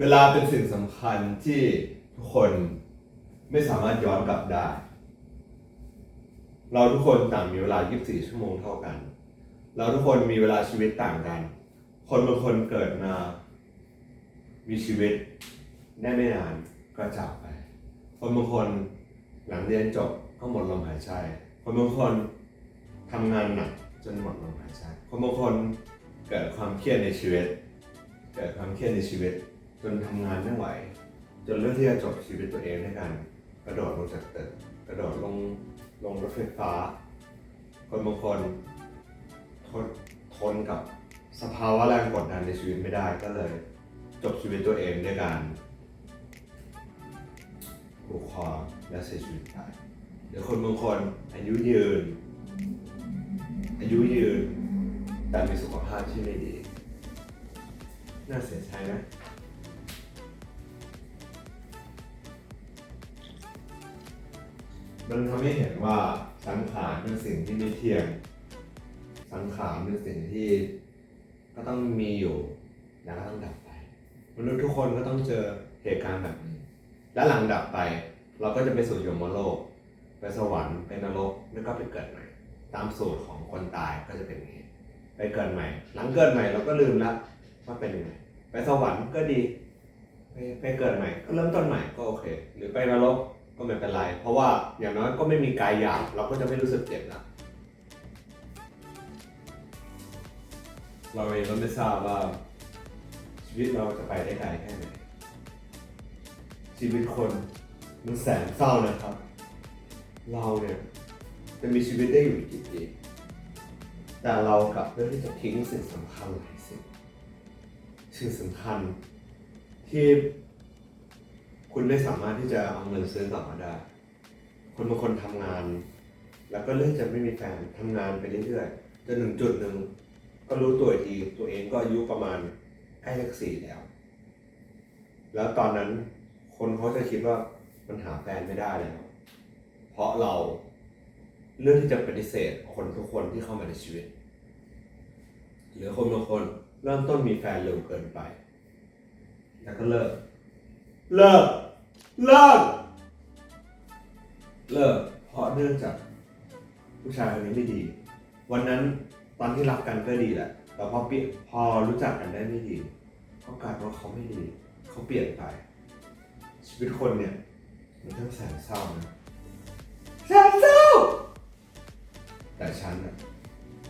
เวลาเป็นสิ่งสำคัญที่ทุกคนไม่สามารถย้อนกลับได้ เราทุกคนต่างมีเวลา 24 ชั่วโมงเท่ากัน เราทุกคนมีเวลาชีวิตต่างกัน คนบางคนเกิดมา มีชีวิตได้ไม่นานก็จากไป คนบางคนหลังเรียนจบก็หมดลมหายใจ คนบางคนทำงานหนักจนหมดลมหายใจ คนบางคนเกิดความเครียดในชีวิต เกิดความเครียดในชีวิต นทำงานไม่ไหว จนเลือกที่จะจบชีวิตตัวเองด้วยกันกระโดดลงจากตึกกระโดดลงลงรถไฟฟ้า คนบางคนทนทนกับสภาวะแรงกดดันในชีวิตไม่ได้ก็เลย จบชีวิตตัวเองด้วยการผูกคอและเสียชีวิตไปหรือคนบางคนอายุยืน อายุยืน แต่มีสุขภาพที่ไม่ดี น่าเสียใจไหม มันทำให้เห็นว่าสังขารเป็นสิ่งที่ไม่เที่ยง สังขารเป็นสิ่งที่ก็ต้องมีอยู่แล้วก็ต้องดับไปมนุษย์ทุกคนก็ต้องเจอเหตุการณ์แบบนี้ และหลังดับไป เราก็จะไปสู่ยมโลก ไปสวรรค์ไปนรกแล้วก็ไปเกิดใหม่ ตามสูตรของคนตายก็จะเป็นอย่างนี้ไปเกิดใหม่ หลังเกิดใหม่เราก็ลืมละว่าเป็นยังไงไปสวรรค์ก็ดี ไปไปเกิดใหม่ก็เริ่มต้นใหม่ก็โอเค หรือไปนรก ก็ไม่เป็นไร เพราะว่าอย่างน้อยก็ไม่มีกายหยาบเราก็จะไม่รู้สึกเจ็บละเราเองก็ไม่ทราบว่า ชีวิตเราจะไปได้ไกลแค่ไหนชีวิตคนมันแสนเศร้านะครับ เราเนี่ยจะมีชีวิตได้อยู่กกี่ปีแต่เรากลับเลือกที่จะทิ้งสิ่งสำคัญหลายสิ่งสิ่งสำคัญที่ คุณไม่สามารถที่จะเอาเงินซื้อกลับมาได้ คนบางคนทำงาน แล้วก็เลือกจะไม่มีแฟนทำงานไปเรื่อยๆจนถึงจุดหนึ่ง ก็รู้ตัวอีกที ตัวเองก็อายุประมาณใกล้เลขสี่แล้ว แล้วตอนนั้นคนเขาจะคิดว่ามันหาแฟนไม่ได้แล้ว เพราะเราเลือกที่จะปฏิเสธคนทุกคนที่เข้ามาในชีวิต หรือคนบางคนเริ่มต้นมีแฟนเร็วเกินไป แล้วก็เลิก เลิก เลิก เลิก เพราะเนื่องจากผู้ชายคนนี้ไม่ดี วันนั้นตอนที่รักกันก็ดีแหละ แต่พอเปลี่ยนพอรู้จักกันได้ไม่ดี ก็กลายเป็นว่าเขาไม่ดี เขาเปลี่ยนไป ชีวิตคนเนี่ยมันทั้งแสนเศร้านะแสนเศร้า แต่ฉันน่ะ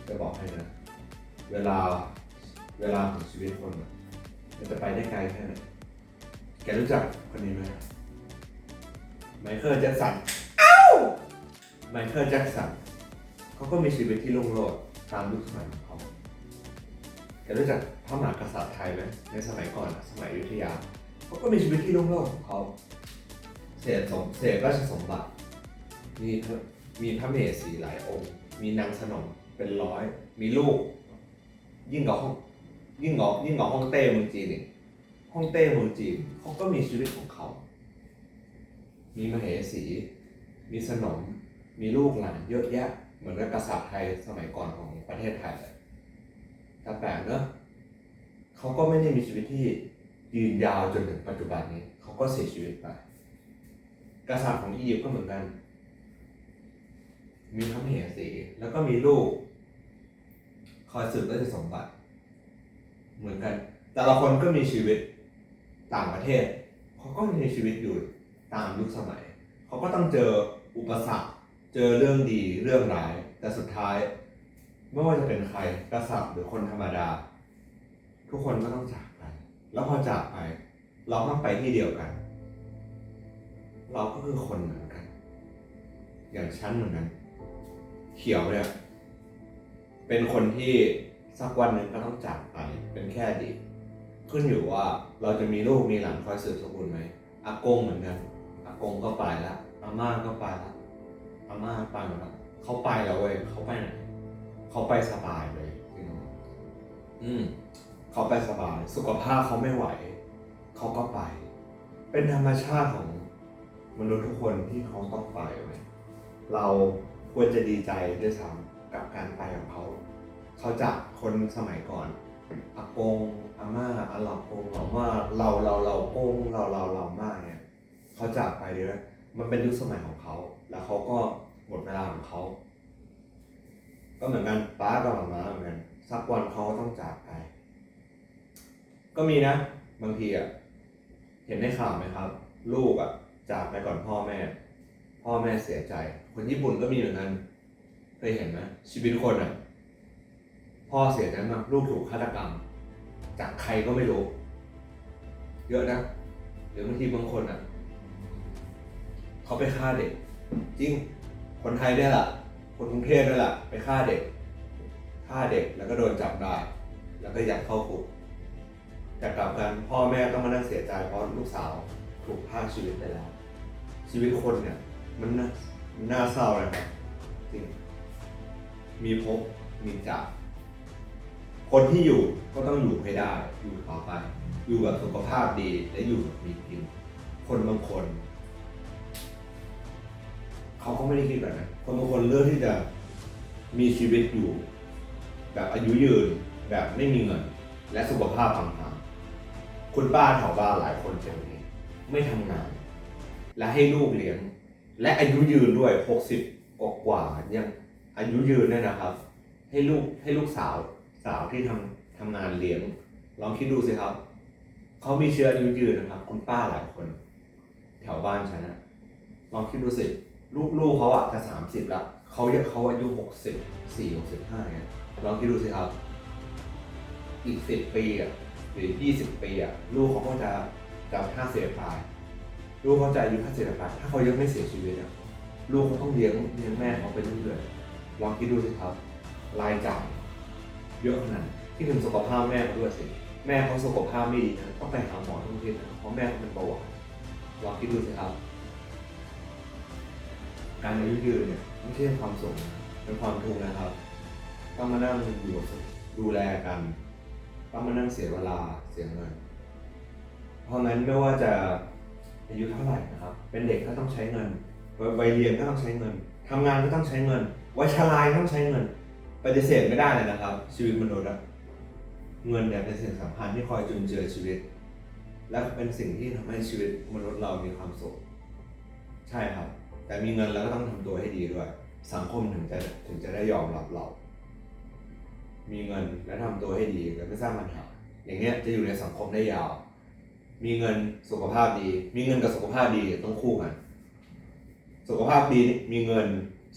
จะบอกให้นะ เวลาเวลาของชีวิตคนน่ะมันจะไปได้ไกลแค่ไหนแกรู้จักคนนี้ไหมไมเคิลแจ็คสันอ้าวไมเคิลแจ็คสันเขาก็มีชีวิตที่รุ่งโรจน์ตามยุคสมัยของเขาแกรู้จักพระมหากษัตริย์ไทยไหมในสมัยก่อนอะสมัยอยุธยาเขาก็มีชีวิตที่รุ่งโรจน์ของเขาเศษสมเศษราชสมบัติ มีพระมีพระเมสีหลายองค์ มีนางสนมเป็นร้อย มีลูก ยิ่งกว่าห้องยิ่งกว่ายิ่งกว่าฮ่องเต้เมืองจีนอีกฮ่องเต้เมืองจีนเขาก็มีชีวิตของเขา มีมเหสี มีสนม มีลูกหลานเยอะแยะ เหมือนกับกษัตริย์ไทยสมัยก่อนของประเทศไทยแต่แปลกเนอะเขาก็ไม่ได้มีชีวิตที่ยืนยาวจนถึงปัจจุบันนี้ เขาก็เสียชีวิตไป กษัตริย์ของอียิปต์ก็เหมือนกัน มีพระมเหสีแล้วก็มีลูก คอยสืบราชสมบัติ เหมือนกัน แต่ละคนก็มีชีวิตต่างประเทศ เขาก็มีชีวิตอยู่ ตามยุคสมัย เขาก็ต้องเจออุปสรรค เจอเรื่องดีเรื่องร้าย แต่สุดท้าย ไม่ว่าจะเป็นใครกษัตริย์หรือคนธรรมดา ทุกคนก็ต้องจากไป แล้วพอจากไป เราต้องไปที่เดียวกัน เราก็คือคนเหมือนกัน อย่างฉันเหมือนกัน เขียวเนี่ยเป็นคนที่สักวันหนึ่งก็ต้องจากไปเป็นแค่ดี ขึ้นอยู่ว่าเราจะมีลูกมีหลานคอยสืบสกุลไหมอากงเหมือนกัน กงก็ไปแล้วอาม่าก็ไปแล้วอาม่าไปหมดแล้วเขาไปแล้วเว้ยเขาไปไหนเขาไปสบายเลยพี่น้องอืมเขาไปสบาย สุขภาพเขาไม่ไหว เขาก็ไป เป็นธรรมชาติของมนุษย์ทุกคนที่เขาต้องไปเว้ยเราควรจะดีใจด้วยซ้ำกับการไปของเขา เขาจากคนสมัยก่อนอากงอาม่าอาหลับกงหรือว่าเราเราเราโกงเราเราเรามากเนี่ย เขาจากไปเลยนะมันเป็นยุคสมัยของเขา แล้วเขาก็หมดเวลาของเขา ก็เหมือนกันป้ากับหมาเหมือนกันสักวันเขาก็ต้องจากไป ก็มีนะ บางทีอะเห็นในข่าวไหมครับ ลูกอะ จากไปก่อนพ่อแม่ พ่อแม่เสียใจ คนญี่ปุ่นก็มีเหมือนกันเคยเห็นไหมชีวิตคนอะ พ่อเสียใจมากลูกถูกฆาตกรรม จากใครก็ไม่รู้ เยอะนะหรือบางทีบางคนอะ เขาไปฆ่าเด็ก จริง คนไทยเนี่ยแหละคนกรุงเทพนี่แหละไปฆ่าเด็กฆ่าเด็กแล้วก็โดนจับได้ แล้วก็ยัดเข้าคุกแต่กลับกันพ่อแม่ต้องมานั่งเสียใจเพราะลูกสาวถูกพรากชีวิตไปแล้ว ชีวิตคนเนี่ย มันน่ามันน่าเศร้านะครับจริงมีพบมีจากคนที่อยู่ก็ต้องอยู่ให้ได้ อยู่ต่อไป อยู่แบบสุขภาพดีและอยู่แบบมีกิน คนบางคน เขาก็ไม่ได้คิดแบบนั้นคนบางคนเลือกที่จะมีชีวิตอยู่ แบบอายุยืนแบบไม่มีเงิน และสุขภาพพังพังคุณป้าแถวบ้านหลายคนเป็นอย่างนี้ไม่ทำงาน และให้ลูกเลี้ยง และอายุยืนด้วยหกสิบกกว่าๆยังอายุยืนเนี่ยนะครับ ให้ลูกให้ลูกสาวสาวที่ทำทำงานเลี้ยง ลองคิดดูสิครับ เขามีเชื้ออายุยืนนะครับ คุณป้าหลายคน แถวบ้านฉันนะลองคิดดูสิ ลูกลูกเขาอะจะสามสิบละเขายังเขาอายุหกสิบสี่หกสิบห้าเนี่ยลองคิดดูสิครับ อีกสิบปีอะหรือยี่สิบปีอะลูกเขาก็จะจะห้าสิบปลายลูกเขาจะอายุห้าสิบปลายถ้าเขายังไม่เสียชีวิตอะลูกเขาต้องเลี้ยงเลี้ยงแม่เขาไปเรื่อยๆลองคิดดูสิครับ รายจ่ายเยอะขนาดที่ถึงสุขภาพแม่เขาด้วยสิแม่เขาสุขภาพไม่ดีนะต้องไปหาหมอทุกทีนะเพราะแม่เขาเป็นเบาหวานลองคิดดูสิครับ การอายุยืนเนี่ยไม่ใช่ความสุขเป็นความทุกข์นะครับ ต้องมานั่งอยู่ดูแลกัน ต้องมานั่งเสียเวลาเสียเงินเพราะงั้นไม่ว่าจะอายุเท่าไหร่นะครับ เป็นเด็กก็ต้องใช้เงินวัยเรียนก็ต้องใช้เงินทำงานก็ต้องใช้เงินวัยชราก็ต้องใช้เงิน ปฏิเสธไม่ได้เลยนะครับ ชีวิตมนุษย์อะเงินเนี่ยเป็นสิ่งสำคัญที่คอยจุนเจือชีวิต และเป็นสิ่งที่ทำให้ชีวิตมนุษย์เรามีความสุข ใช่ครับ แต่มีเงินแล้วก็ต้องทำตัวให้ดีด้วย สังคมถึงจะถึงจะได้ยอมรับเรา มีเงินและทำตัวให้ดีแล้วไม่สร้างปัญหาอย่างเงี้ยจะอยู่ในสังคมได้ยาว มีเงินสุขภาพดี มีเงินกับสุขภาพดีต้องคู่กัน สุขภาพดีมีเงิน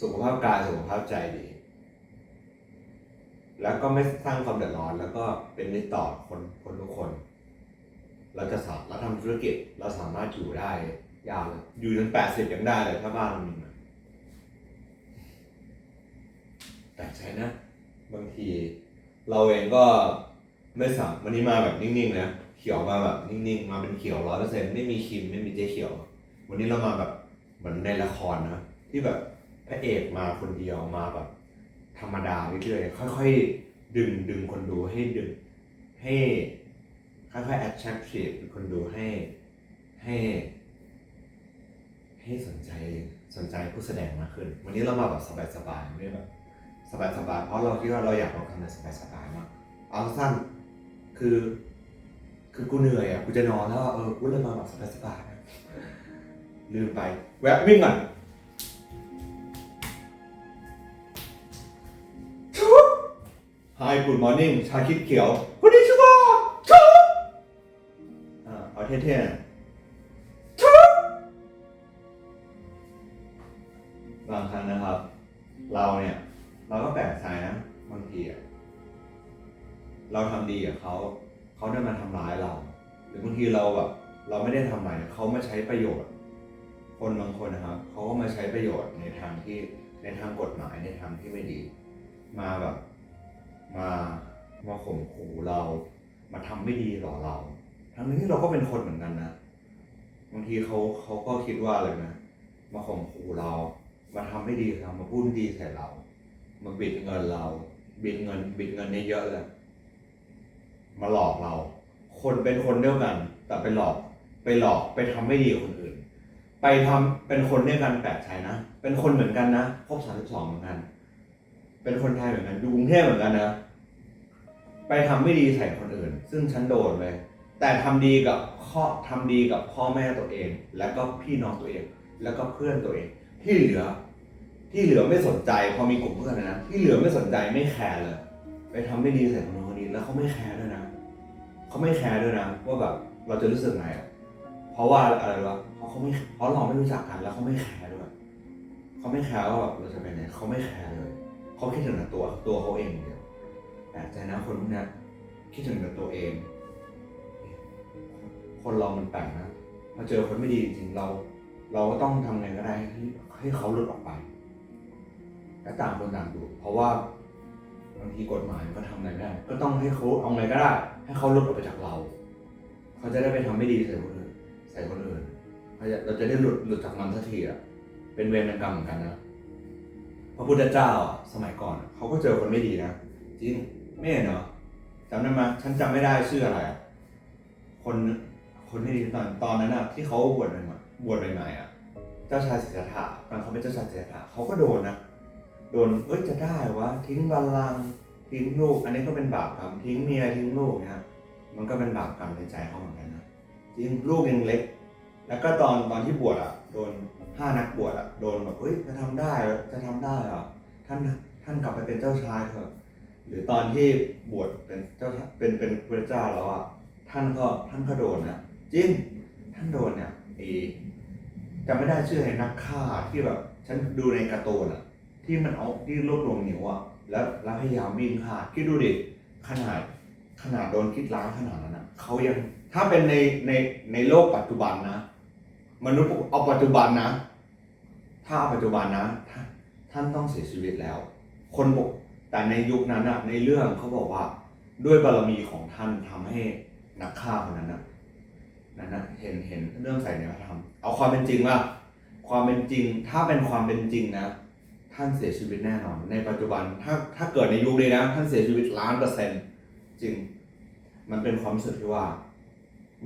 สุขภาพกายสุขภาพใจดี แล้วก็ไม่สร้างความเดือดร้อน แล้วก็เป็นมิตรต่อคนคนทุกคน เราจะสามารถทำธุรกิจเราสามารถอยู่ได้ ยาวเลยอยู่จนแปดสิบยังได้เลยถ้าบ้านมีเงินแต่ใช่นะ บางที เราเองก็ไม่สามวันนี้มาแบบนิ่งๆนะเขียวมาแบบนิ่งๆ มาเป็นเขียวร้อยเปอร์เซ็นต์ไม่มีคิมไม่มีเจ๊เขียว วันนี้เรามาแบบเหมือนในละครนะที่แบบพระเอกมาคนเดียวมาแบบ ธรรมดาเรื่อยๆค่อย ๆ ดึงดึงคนดูให้ดึงให้ค่อยๆ attractive คนดูให้ให้ ให้สนใจสนใจผู้แสดงมากขึ้น วันนี้เรามาแบบสบายๆไม่แบบสบายๆเพราะเราคิดว่าเราอยากทำอะไรสบายๆมากเอาสั้นคือ คือกูเหนื่อยอะกูจะนอนแล้วเออกูเลยมาแบบสบายๆลืมไปแวะวิ่งก่อน Hi Good Morning ชาคิดเขียวคนนี้ชื่อว่าชุบอ่าเอาเท่ๆ เราไม่ได้ทำอะไรเขามาใช้ประโยชน์ คนบางคนนะครับเขาก็มาใช้ประโยชน์ในทางที่ในทางกฎหมายในทางที่ไม่ดี มาแบบมามาข่มขู่เรา มาทำไม่ดีต่อเรา ทั้งนี้เราก็เป็นคนเหมือนกันนะบางทีเขาเขาก็คิดว่าอะไรนะ มาข่มขู่เรา มาทำไม่ดีเรามาพูดไม่ดีใส่เรา มาบิดเงินเรา บิดเงิน บิดเงินได้เยอะเลย มาหลอกเรา คนเป็นคนเดียวกัน แต่ไปหลอก หลอกไปทำไม่ดีกับคนอื่น ไปทำเป็นคนเดียกันแปลกใจนะ เป็นคนเหมือนกันนะครบสามสิบสองเหมือนกัน เป็นคนไทยเหมือนกันอยู่กรุงเทพเหมือนกันนะ ไปทำไม่ดีใส่คนอื่น ซึ่งฉันโดนเลย แต่ทำดีกับข้อทำดีกับพ่อแม่ตัวเอง แล้วก็พี่น้องตัวเอง แล้วก็เพื่อนตัวเอง ที่เหลือ ที่เหลือไม่สนใจพอมีกลุ่มเพื่อนนะที่เหลือไม่สนใจไม่แคร์เลยไปทำไม่ดีใส่คนนู้นคนนี้แล้วเขาไม่แคร์ด้วยนะเขาไม่แคร์ด้วยนะว่าแบบเราจะรู้สึกไงอะ ราะว่าอะไรวะเพราะเขาไม่เพราะเราไม่รู้จักกันแล้วเขาไม่แคร์ด้วยเขาไม่แคร์ว่าแบบเราจะเป็นไงเขาไม่แคร์เลยเขาคิดถึงแต่ตัวตัวเขาเองเดียวแปลกใจนะคนพวกนี้คิดถึงแต่ตัวเอง คนเรามันแปลกนะพอเจอคนไม่ดีจริงเรา เราก็ต้องทำไงก็ได้ให้ให้เขาหลุดออกไปและต่างคนต่างดูเพราะว่าบางทีกฎหมายก็ทำอะไรไม่ได้ ก็ต้องให้เขาเอาไงก็ได้ ให้เขาหลุดออกไปจากเรา เขาจะได้ไปทำไม่ดีใส่คนอื่น ใส่คนอื่นเราจะได้หลุดหลุดจากมันสักทีอะเป็นเวรเป็นกรรมเหมือนกันนะพระพุทธเจ้าสมัยก่อนเขาก็เจอคนไม่ดีนะจริงไม่เห็นเหรอจำได้ไหมฉันจำไม่ได้ชื่ออะไร คนคนไม่ดีตอนตอนนั้นอะที่เขาบวชใหม่ๆบวชใหม่ๆอะเจ้าชายสิทธัตถะตอนเขาเป็นเจ้าชายสิทธัตถะเขาก็โดนนะโดนเอ้ยจะได้วะทิ้งบัลลังก์ทิ้งลูก อันนี้ก็เป็นบาปกรรมทิ้งเมียทิ้งลูกนี่ยมันก็เป็นบาปกรรมในใจเขาเหมือนกันนะ จริงลูกยังเล็ก แล้วก็ตอนตอนที่บวชอะ โดนห้านักบวชอะโดนแบบเฮ้ยจะทำได้เหรอจะทำได้เหรอท่านท่านกลับไปเป็นเจ้าชายเถอะหรือตอนที่บวชเป็นเจ้าเป็นเป็นพระเจ้าแล้วอะท่านก็ท่านก็โดนนะจริงท่านโดนเนี่ยไอจำไม่ได้ชื่อไอ้นักฆ่าที่แบบ ฉันดูในการ์ตูนอะ ที่มันเอาที่รวบรวมนิ้วอะแล้วแล้วพยายามวิ่งฆ่าคิดดูดิขนาดขนาดโดนคิดร้ายขนาดนั้นนะเขายัง ถ้าเป็นในในในโลกปัจจุบันนะ มนุษย์เอาปัจจุบันนะ ถ้าเอาปัจจุบันนะ ท่านต้องเสียชีวิตแล้ว คนบอกแต่ในยุคนั้นอะในเรื่องเขาบอกว่า ด้วยบารมีของท่านทำให้นักฆ่าคนนั้นนะนั้นนะเห็นเห็นเรื่องใส่ในพระธรรมเอาความเป็นจริงว่าความเป็นจริง ถ้าเป็นความเป็นจริงนะ ท่านเสียชีวิตแน่นอน ในปัจจุบันถ้าถ้าเกิดในยุคนี้นะ ท่านเสียชีวิตล้านเปอร์เซ็นต์จริง มันเป็นความรู้สึกที่ว่า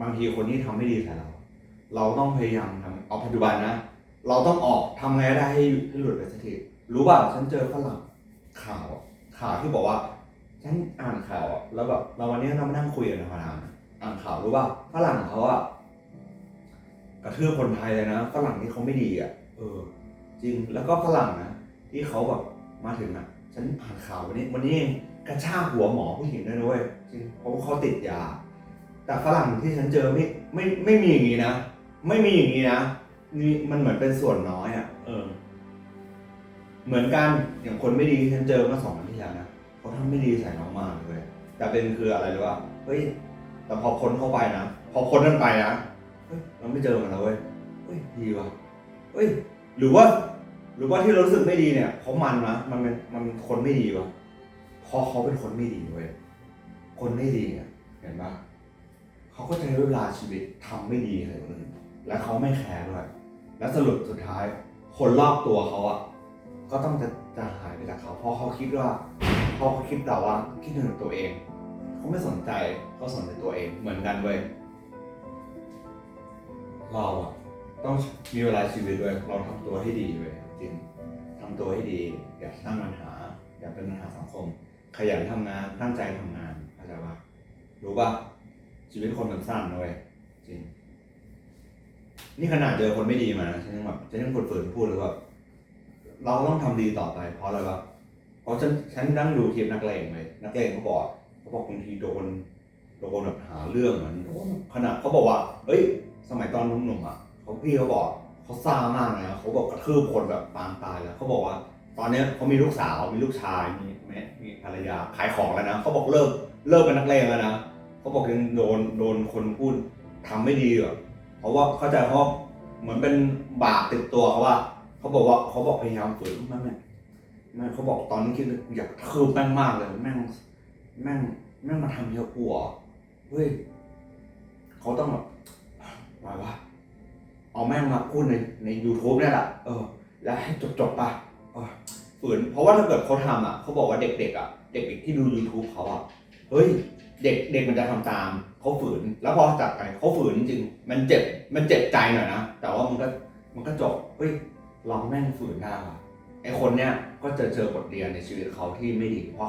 บางทีคนที่ทำไม่ดีใส่เรา เราต้องพยายามทำเอาปัจจุบันนะ เราต้องออกทำไงได้ให้ให้หลุดไปสักทีรู้ป่ะฉันเจอฝรั่งข่าวข่าวที่บอกว่าฉันอ่านข่าวแล้วแบบเราวันนี้เรามานั่งคุยกันธรรมดาอ่านข่าวรู้ป่ะฝรั่งเขาอะกระทืบคนไทยเลยนะฝรั่งที่เขาไม่ดีอะเออ จริงแล้วก็ฝรั่งนะที่เขาแบบมาถึงอะฉันอ่านข่าววันนี้ วันนี้กระชากหัวหมอผู้หญิงด้วยนะเว้ยจริงเพราะว่าเขาติดยา แต่ฝรั่งที่ฉันเจอไม่ไม่ไม่มีอย่างนี้นะ ไม่มีอย่างนี้นะนี่มันเหมือนเป็นส่วนน้อยอะ่ะ เออ เหมือนกันอย่างคนไม่ดีที่ฉันเจอเมื่อสองวันที่แล้วนะเขาทำไม่ดีใส่น้องมากเลย แต่เป็นคืออะไรรู้ป่ะเฮ้ยแต่พอคนเข้าไปนะพอคนนั้นไปนะเฮ้ยเราไม่เจอมันแล้วเว้ยเฮ้ยดีว่ะเฮ้ย หรือว่า หรือว่าที่เรารู้สึกไม่ดีเนี่ยเพราะมันนะมันเป็นมันคนไม่ดีวะเพราะเขาเป็นคนไม่ดีเว้ยคนไม่ดีอะเห็นปะ เขาก็จะใช้เวลาชีวิตทำไม่ดีใส่คนอื่นและเขาไม่แคร์ด้วยและสรุปสุดท้าย คนรอบตัวเขาอะก็ต้องจะจะหายไปจากเขา เพราะเขาคิดว่าเขาคิดแต่ว่าคิดถึงตัวเอง เขาไม่สนใจเขาสนใจตัวเองเหมือนกันเว้ยเราอะต้องมีเวลาชีวิตด้วยเราทำตัวให้ดีเลยจริงทำตัวให้ดี อย่าสร้างปัญหา อย่าเป็นปัญหาสังคม ขยันทำงานตั้งใจทำงานเข้าใจปะรู้ปะ ชีวิตคนมันสั้นนะเว้ยจริง นี่ขนาดเจอคนไม่ดีมานะฉันยังแบบฉันยังฝืนๆพูดเลยว่า เราต้องทำดีต่อไป เพราะอะไรวะเพราะฉันฉันนั่งดูคลิปนักเลงเลยนักเลงเขาบอกเขาบอกบางทีโดนโดนแบบหาเรื่องเหมือนขนาดเขาบอกว่าเฮ้ย สมัยตอนหนุ่มๆอะเขาพี่เขาบอกเขาซ่ามากเลยนะเขาบอกกระทืบคนแบบปางตายแล้วเขาบอกว่า ตอนเนี้ยเขามีลูกสาวมีลูกชายมีแม่มีภรรยาขายของแล้วนะเขาบอกเลิกเลิกเป็นนักเลงแล้วนะ เขาบอกยังโดนโดนคนพูดทำไม่ดีอะเพราะว่าเข้าใจเขาเหมือนเป็นบาปติดตัวเขาว่าเขาบอกว่าเขาบอกพยายามฝืนมากแม่แม่เขาบอกตอนนี้คิดอยากคืบแม่งมากเลยแม่งแม่งแม่งมาทำเยอะกลัวเฮ้ยเขาต้องแบบมาวะเอาแม่งมาพูดในใน YouTube เนี่ยแหละเออ แล้วให้จบจบไปเออฝืนเพราะว่าถ้าเกิดเขาทำอะเขาบอกว่าเด็กๆอะ เด็กๆที่ดู YouTube เขาอะเฮ้ย เด็กเด็กมันจะทำตามเขาฝืน แล้วพอจับไปเขาฝืนจริงมันเจ็บมันเจ็บใจหน่อยนะแต่ว่ามันก็มันก็จบเฮ้ยลองแม่งฝืนได้าไอคนเนี้ยก็จะเจอบทเรียนในชีวิตเขาที่ไม่ดีเพราะ